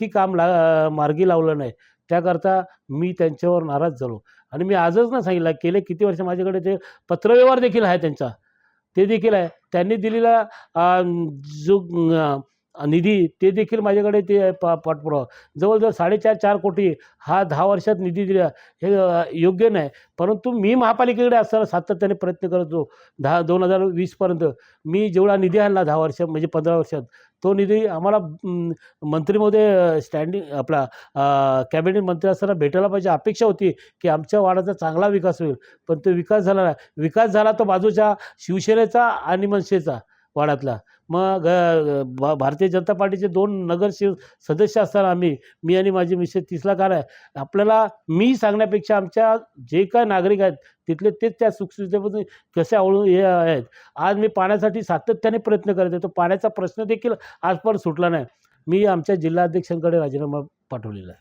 एकही काम ला मार्गी लावलं नाही. त्याकरता मी त्यांच्यावर नाराज झालो. आणि मी आजच ना सांगितलं गेले किती वर्ष माझ्याकडे ते पत्रव्यवहार देखील आहे त्यांचा. ते देखील आहे. त्यांनी दिलेला जो निधी ते देखील माझ्याकडे ते प पा पाठपुरावा. जवळजवळ साडेचार चार कोटी हा दहा वर्षात निधी दिला. हे योग्य नाही. परंतु मी महापालिकेकडे असताना सातत्याने प्रयत्न करत दहा दोन हजार वीसपर्यंत मी जेवढा निधी आणला दहा वर्ष म्हणजे पंधरा वर्षात तो निधी आम्हाला मंत्रीमध्ये स्टँडिंग आपला कॅबिनेट मंत्री असताना भेटायला पाहिजे अपेक्षा होती की आमच्या वाडाचा चांगला विकास होईल. पण तो विकास झाला नाही. विकास झाला तो बाजूच्या शिवसेनेचा आणि मनसेचा. वाड्यातला. मग भा भारतीय जनता पार्टीचे दोन नगरसेवक सदस्य असताना आम्ही मी आणि माझी मिसेस तिसला कार आहे आपल्याला मी सांगण्यापेक्षा आमच्या जे काय नागरिक आहेत तिथले तेच त्या सुखसुविधेमध्ये कसे आवळून हे आहेत. आज मी पाण्यासाठी सातत्याने प्रयत्न करत आहे तो पाण्याचा प्रश्न देखील आजपर्यंत सुटला नाही. मी आमच्या जिल्हाध्यक्षांकडे राजीनामा पाठवलेला आहे.